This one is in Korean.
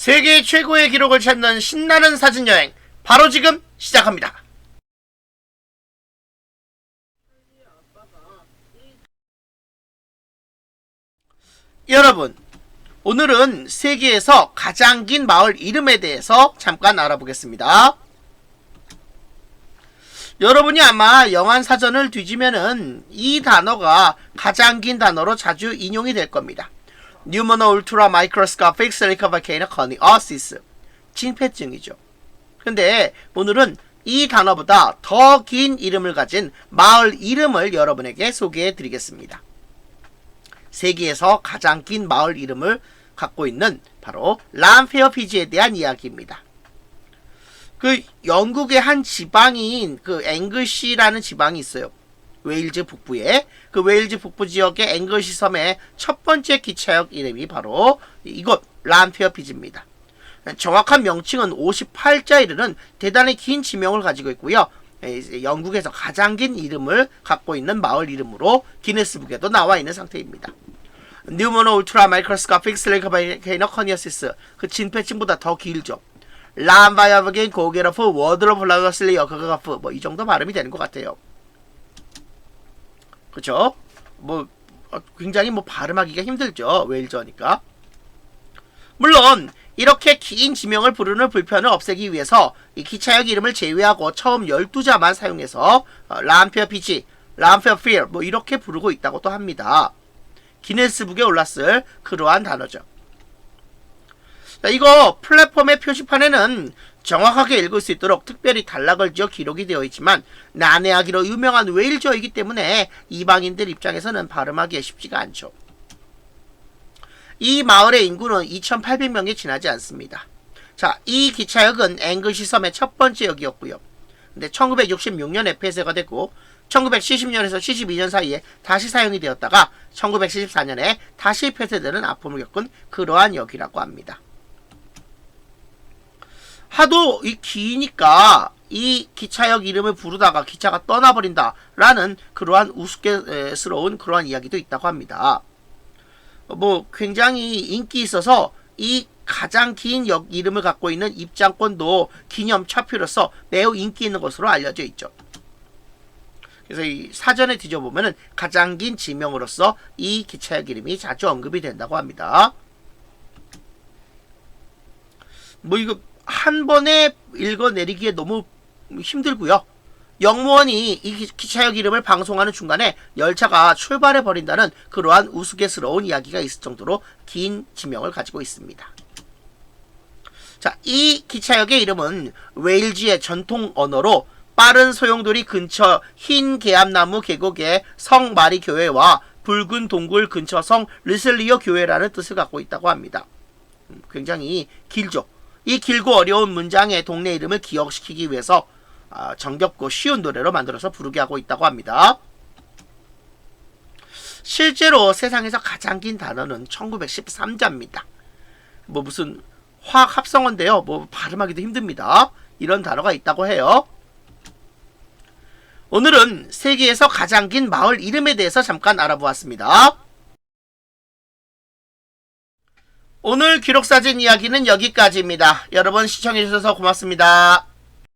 세계 최고의 기록을 찾는 신나는 사진 여행 바로 지금 시작합니다. 여러분, 오늘은 세계에서 가장 긴 마을 이름에 대해서 잠깐 알아보겠습니다. 여러분이 아마 영한 사전을 뒤지면은 이 단어가 가장 긴 단어로 자주 인용이 될 겁니다. 뉴모노 울트라 마이크로스코픽 실리카 바케이너 커니 어시스 징폐증이죠. 근데 오늘은 이 단어보다 더 긴 이름을 가진 마을 이름을 여러분에게 소개해 드리겠습니다. 세계에서 가장 긴 마을 이름을 갖고 있는 바로 람페어 피지에 대한 이야기입니다. 그 영국의 한 지방인 그 앵글시라는 지방이 있어요. 웨일즈 북부에 그 웨일즈 북부 지역의 앵글시 섬의 첫 번째 기차역 이름이 바로 이곳 람페어 피지입니다. 정확한 명칭은 58자 이르는 대단히 긴 지명을 가지고 있고요. 에, 영국에서 가장 긴 이름을 갖고 있는 마을 이름으로 기네스북에도 나와 있는 상태입니다. 뉴모노 울트라 마이크로스코픽 슬레이커바이케이너 커니어시스 그 진패층보다 더 길죠. 람바이어버게인 고게러프 워드로 블라거슬리 여거가프 뭐 이 정도 발음이 되는 것 같아요. 그쵸? 뭐 어, 굉장히 뭐 발음하기가 힘들죠. 웨일저니까. 물론 이렇게 긴 지명을 부르는 불편을 없애기 위해서 이 기차역 이름을 제외하고 처음 12자만 사용해서 어, 람페어 피지, 람페어 필 뭐 이렇게 부르고 있다고도 합니다. 기네스북에 올랐을 그러한 단어죠. 자, 이거 플랫폼의 표시판에는 정확하게 읽을 수 있도록 특별히 단락을 지어 기록이 되어 있지만 난해하기로 유명한 웨일저이기 때문에 이방인들 입장에서는 발음하기에 쉽지가 않죠. 이 마을의 인구는 2,800명이 지나지 않습니다. 자, 이 기차역은 앵글시 섬의 첫 번째 역이었고요. 근데 1966년에 폐쇄가 됐고 1970년에서 72년 사이에 다시 사용이 되었다가 1974년에 다시 폐쇄되는 아픔을 겪은 그러한 역이라고 합니다. 하도 이 기니까 이 기차역 이름을 부르다가 기차가 떠나버린다라는 그러한 우스꽝스러운 그러한 이야기도 있다고 합니다. 뭐 굉장히 인기 있어서 이 가장 긴 역 이름을 갖고 있는 입장권도 기념 차표로서 매우 인기 있는 것으로 알려져 있죠. 그래서 이 사전에 뒤져보면은 가장 긴 지명으로서 이 기차역 이름이 자주 언급이 된다고 합니다. 뭐 이거 한 번에 읽어내리기에 너무 힘들고요. 영무원이 이 기- 기차역 이름을 방송하는 중간에 열차가 출발해 버린다는 그러한 우스갯스러운 이야기가 있을 정도로 긴 지명을 가지고 있습니다. 자, 이 기차역의 이름은 웨일즈의 전통 언어로 빠른 소용돌이 근처 흰 개암나무 계곡의 성 마리 교회와 붉은 동굴 근처 성 르슬리오 교회라는 뜻을 갖고 있다고 합니다. 음, 굉장히 길죠. 이 길고 어려운 문장의 동네 이름을 기억시키기 위해서 아, 정겹고 쉬운 노래로 만들어서 부르게 하고 있다고 합니다. 실제로 세상에서 가장 긴 단어는 1913자입니다. 뭐 무슨 화학 합성어인데요. 뭐 발음하기도 힘듭니다. 이런 단어가 있다고 해요. 오늘은 세계에서 가장 긴 마을 이름에 대해서 잠깐 알아보았습니다. 오늘 기록사진 이야기는 여기까지입니다. 여러분 시청해주셔서 고맙습니다.